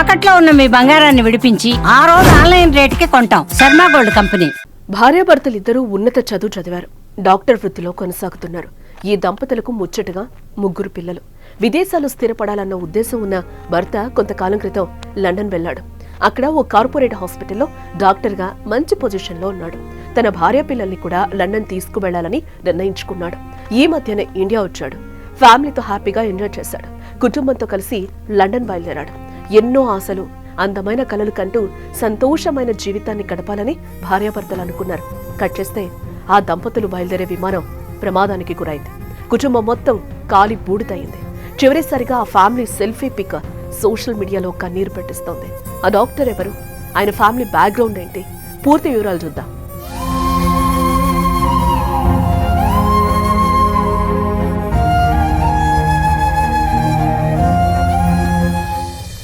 తాకట్లో ఉన్న మీ బంగారాన్ని విడిపించి ఆ రోజు ఆన్లైన్ రేటుకి కొంటాం. Sharma gold company. భార్యాభర్తలిద్దరూ ఉన్నత చదువు చదివారు. డాక్టర్ వృత్తిలో కొనసాగుతున్నారు. ఈ దంపతులకు ముచ్చటగా ముగ్గురు పిల్లలు. విదేశాలు స్థిరపడాలన్న ఉద్దేశం ఉన్న భర్త కొంతకాలం క్రితం లండన్ వెళ్ళాడు. అక్కడ ఓ కార్పొరేట్ హాస్పిటల్లో డాక్టర్గా మంచి పొజిషన్లో ఉన్నాడు. తన భార్య పిల్లల్ని కూడా లండన్ తీసుకువెళ్ళాలని నిర్ణయించుకున్నాడు. ఈ మధ్యనే ఇండియా వచ్చాడు. ఫ్యామిలీతో హ్యాపీగా ఎంజాయ్ చేశాడు. కుటుంబంతో కలిసి లండన్ బయలుదేరాడు. ఎన్నో ఆశలు అందమైన కలలు కంటూ సంతోషమైన జీవితాన్ని గడపాలని భార్యాభర్తలు అనుకున్నారు. కట్ చేస్తే ఆ దంపతులు బయలుదేరే విమానం ప్రమాదానికి గురైంది. కుటుంబం మొత్తం కాలి బూడిదయింది. చివరిసారిగా ఆ ఫ్యామిలీ సెల్ఫీ పిక్ సోషల్ మీడియాలో కన్నీరు పెట్టిస్తోంది. ఆ డాక్టర్ ఎవరు? ఆయన ఫ్యామిలీ బ్యాక్గ్రౌండ్ ఏంటి? పూర్తి వివరాలు చూద్దాం.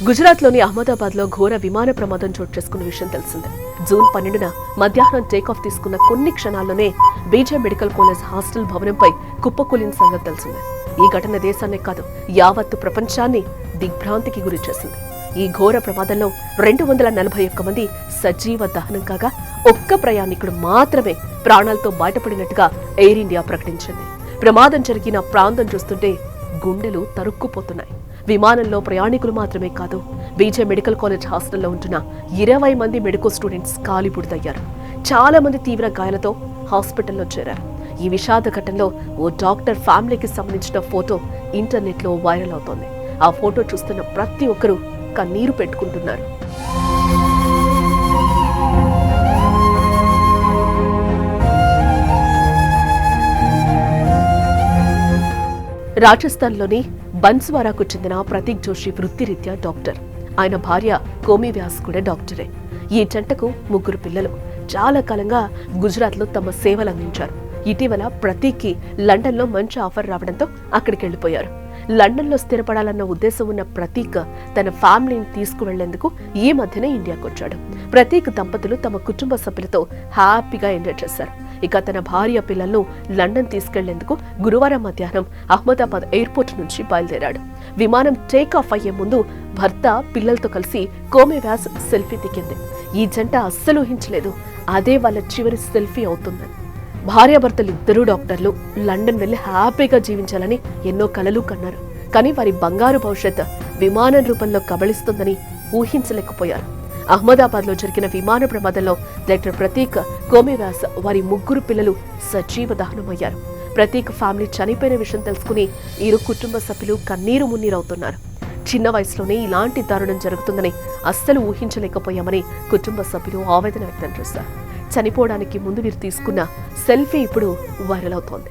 గుజరాత్లోని అహ్మదాబాద్లో ఘోర విమాన ప్రమాదం చోటు చేసుకున్న విషయం తెలిసిందే. జూన్ పన్నెండున మధ్యాహ్నం టేకాఫ్ తీసుకున్న కొన్ని క్షణాల్లోనే బీజే మెడికల్ కాలేజ్ హాస్టల్ భవనంపై కుప్పకూలిన సంగతి తెలిసిందే. ఈ ఘటన దేశాన్నే కాదు యావత్తు ప్రపంచాన్ని దిగ్భ్రాంతికి గురి చేసింది. ఈ ఘోర ప్రమాదంలో రెండు వందల నలభై ఒక్క మంది సజీవ దహనం కాగా ఒక్క ప్రయాణికుడు మాత్రమే ప్రాణాలతో బయటపడినట్టుగా ఎయిర్ ఇండియా ప్రకటించింది. ప్రమాదం జరిగిన ప్రాంతం చూస్తుంటే గుండెలు తరుక్కుపోతున్నాయి. విమానంలో ప్రయాణికులు మాత్రమే కాదు బీజే మెడికల్ కాలేజ్ హాస్టల్లో ఉంటున్న ఇరవై మంది మెడికల్ స్టూడెంట్స్ కాలిబుడిదయ్యారు. చాలా మంది తీవ్ర గాయాలతో హాస్పిటల్లో చేరారు. ఈ విషాద ఘటనలో ఓ డాక్టర్ ఫ్యామిలీకి సంబంధించిన ఫోటో ఇంటర్నెట్లో వైరల్ అవుతోంది. ఆ ఫోటో చూస్తున్న ప్రతి ఒక్కరూ కన్నీరు పెట్టుకుంటున్నారు. రాజస్థాన్లోని బన్స్వారాకు చెందిన ప్రతీక్ జోషి వృత్తిరీత్యా డాక్టర్. ఆయన భార్య కోమి వ్యాస్ కూడా డాక్టరే. ఈ జంటకు ముగ్గురు పిల్లలు. చాలా కాలంగా గుజరాత్లో తమ సేవలు అందించారు ఇటీవల ప్రతీక్కి లండన్లో మంచి ఆఫర్ రావడంతో అక్కడికి వెళ్ళిపోయారు లండన్లో స్థిరపడాలన్న ఉద్దేశం ఉన్న ప్రతీక్ తన ఫ్యామిలీని తీసుకువెళ్ళేందుకు ఈ మధ్యనే ఇండియాకు వచ్చాడు ప్రతీక్ దంపతులు తమ కుటుంబ సభ్యులతో హ్యాపీగా ఎంజాయ్ చేశారు. ఇక తన భార్య పిల్లలను లండన్ తీసుకెళ్ళేందుకు గురువారం మధ్యాహ్నం అహ్మదాబాద్ ఎయిర్పోర్ట్ నుంచి బయలుదేరాడు. విమానం టేక్ ఆఫ్ అయ్యే ముందు భర్త పిల్లలతో కలిసి కోమే వ్యాస్ సెల్ఫీ దిగింది. ఈ జంట అస్సలు ఊహించలేదు అదే వాళ్ళ చివరి సెల్ఫీ అవుతుందని. భార్యాభర్తలు ఇద్దరూ డాక్టర్లు లండన్ వెళ్ళి హ్యాపీగా జీవించాలని ఎన్నో కలలు కన్నారు. కానీ వారి బంగారు భవిష్యత్ విమానం రూపంలో కబళిస్తుందని ఊహించలేకపోయారు. అహ్మదాబాద్లో జరిగిన విమాన ప్రమాదంలో డాక్టర్ ప్రతీక్ కోమేవాస్ వారి ముగ్గురు పిల్లలు సజీవ దహనమయ్యారు. ప్రతీక్ ఫ్యామిలీ చనిపోయిన విషయం తెలుసుకుని ఇరు కుటుంబ సభ్యులు కన్నీరు మున్నీరవుతున్నారు. చిన్న వయసులోనే ఇలాంటి దారుణం జరుగుతుందని అస్సలు ఊహించలేకపోయామని కుటుంబ సభ్యులు ఆవేదన వ్యక్తం చేశారు. చనిపోవడానికి ముందు వీరు తీసుకున్న సెల్ఫీ ఇప్పుడు వైరల్ అవుతోంది.